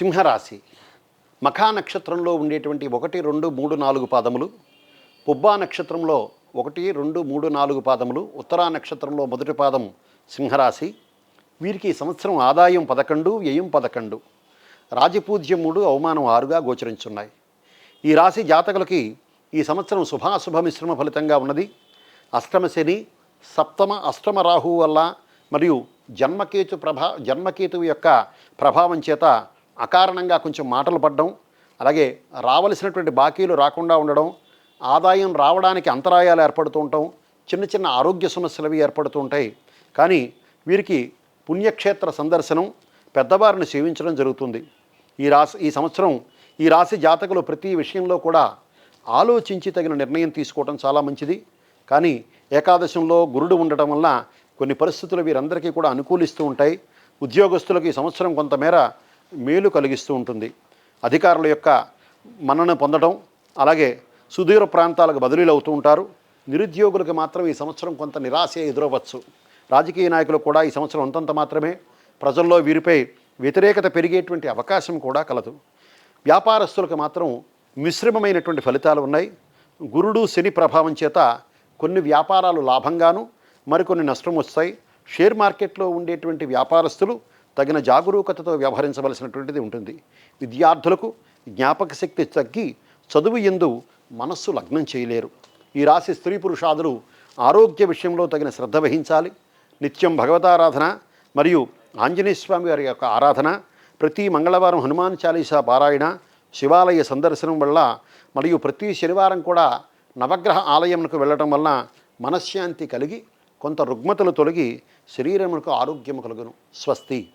సింహరాశి. మఖా నక్షత్రంలో ఉండేటువంటి ఒకటి రెండు మూడు నాలుగు పాదములు పుబ్బా నక్షత్రంలో ఒకటి రెండు మూడు నాలుగు పాదములు ఉత్తరా నక్షత్రంలో మొదటి పాదం సింహరాశి. వీరికి సంవత్సరం ఆదాయం పదకొండు వ్యయం పదకొండు. రాజపూజ్యం మూడు అవమానం ఆరుగా గోచరించున్నాయి. ఈ రాశి జాతకులకి ఈ సంవత్సరం శుభాశుభ మిశ్రమ ఫలితంగా ఉన్నది. అష్టమ శని సప్తమ అష్టమ రాహువు వల్ల మరియు జన్మకేతు ప్రభా జన్మకేతువు యొక్క ప్రభావం చేత అకారణంగా కొంచెం మాటలు పడడం అలాగే రావలసినటువంటి బాకీలు రాకుండా ఉండడం ఆదాయం రావడానికి అంతరాయాలు ఏర్పడుతూ ఉంటాం చిన్న చిన్న ఆరోగ్య సమస్యలు అవి ఏర్పడుతూ ఉంటాయి. కానీ వీరికి పుణ్యక్షేత్ర సందర్శనం పెద్దవారిని సేవించడం జరుగుతుంది. ఈ రాశి ఈ సంవత్సరం ఈ రాశి జాతకులు ప్రతి విషయంలో కూడా ఆలోచించి తగిన నిర్ణయం తీసుకోవడం చాలా మంచిది. కానీ ఏకాదశంలో గురుడు ఉండటం వల్ల కొన్ని పరిస్థితులు వీరందరికీ కూడా అనుకూలిస్తూ ఉంటాయి. ఉద్యోగస్తులకు ఈ సంవత్సరం కొంతమేర మేలు కలిగిస్తూ ఉంటుంది. అధికారుల యొక్క మన్నను పొందడం అలాగే సుదూర ప్రాంతాలకు బదిలీలు అవుతూ ఉంటారు. నిరుద్యోగులకు మాత్రం ఈ సంవత్సరం కొంత నిరాశ ఎదురవచ్చు రాజకీయ నాయకులు కూడా ఈ సంవత్సరం అంతంత మాత్రమే ప్రజల్లో వీరిపై వ్యతిరేకత పెరిగేటువంటి అవకాశం కూడా కలదు. వ్యాపారస్తులకు మాత్రం మిశ్రమమైనటువంటి ఫలితాలు ఉన్నాయి. గురుడు శని ప్రభావం చేత కొన్ని వ్యాపారాలు లాభంగాను మరికొన్ని నష్టం వస్తాయి. షేర్ మార్కెట్లో ఉండేటువంటి వ్యాపారస్తులు తగిన జాగరూకతతో వ్యవహరించవలసినటువంటిది ఉంటుంది. విద్యార్థులకు జ్ఞాపక శక్తి తగ్గి చదువు ఎందు మనస్సు లగ్నం చేయలేరు. ఈ రాశి స్త్రీ పురుషాదులు ఆరోగ్య విషయంలో తగిన శ్రద్ధ వహించాలి. నిత్యం భగవతారాధన మరియు ఆంజనేయ స్వామి వారి యొక్క ఆరాధన ప్రతి మంగళవారం హనుమాన్ చాలీసా పారాయణ శివాలయ సందర్శనం వల్ల మరియు ప్రతి శనివారం కూడా నవగ్రహ ఆలయంకు వెళ్ళటం వల్ల మనశ్శాంతి కలిగి కొంత రుగ్మతలు తొలగి శరీరమునకు ఆరోగ్యము కలుగును. స్వస్తి.